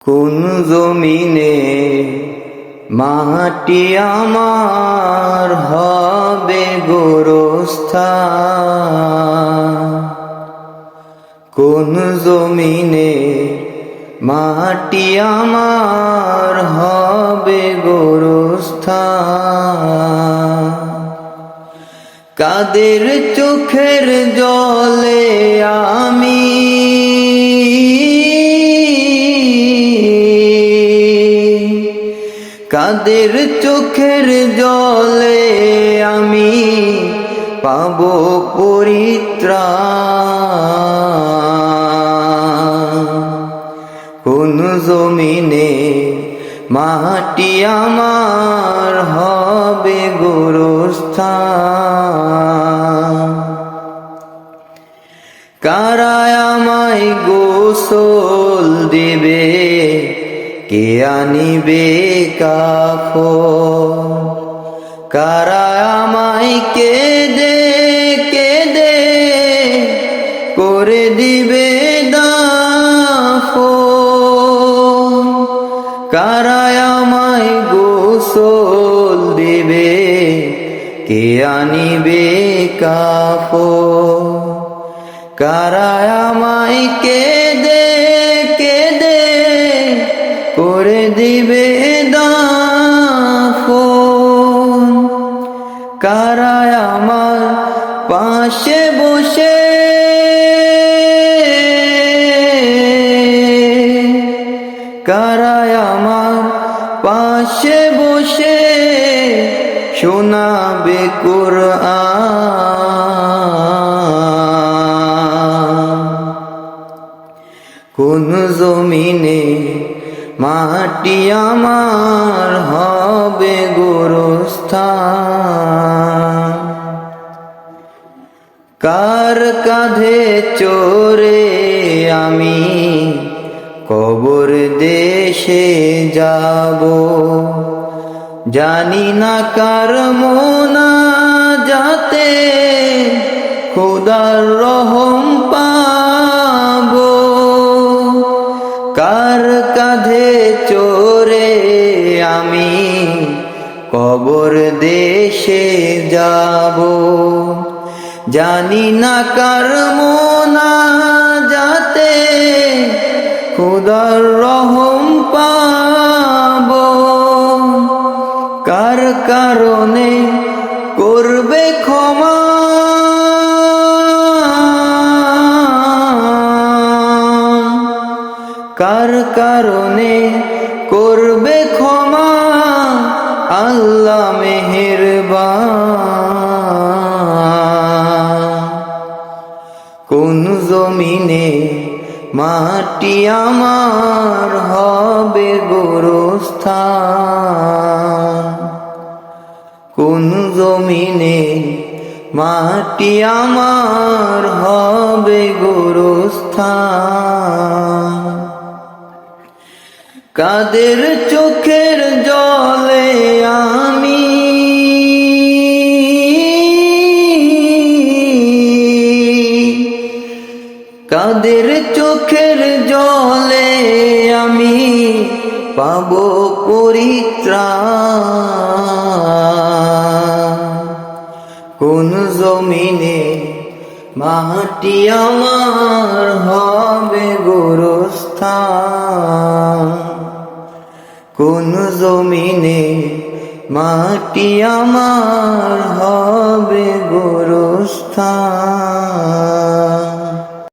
কোন জমিনে মাটি আমার হবে গোরস্থা কোন জমিনে মাটি আমার হবে গোরস্থা কাদের চোখের জলে আমি কাদের চোখের জলে আমি পাব পরিত্রাণ। কোন জমিনে মাটি আমার হবে গোরস্থান। কারায় আমায় গোসল দেবে? কে আনিবে কাফ কারায় আমায় কেদে কেদে করে দিবে দাফ কারায় আমায় গোসল দেবে, কে আনিবে কাফ কারায় আমায় কেদে কেদে কারায় আমার পাশে বসে। কারায় আমার পাশে বসে শোনাবে কোরআন। কোন জমিনে মাটি আমার হবে গোরস্থান। কার কাঁধে চোরে আমি কবর দেশে যাব? জানি না কার মোনা যাতে, খুদার রহম কার কাঁধে চোরে আমি কবর দেশে যাব? জানি না কার মোনা যাতে খুদার রহম পাবো। কার কারণে করবে ক্ষমা, আল্লাহ মেহেরবান। কোন জমিনে মাটি আমার হবে গোরস্থান? কোন জমিনে মাটি আমার হবে গোরস্থান? কাদের চোখের জলে আমি? কাদের চোখের জলে আমি পাব পরিত্রাণ? কোন জমিনে মাটি আমার হবে গোরস্থান? কোন জমিনে মাটি আমার হবে গোরস্থান?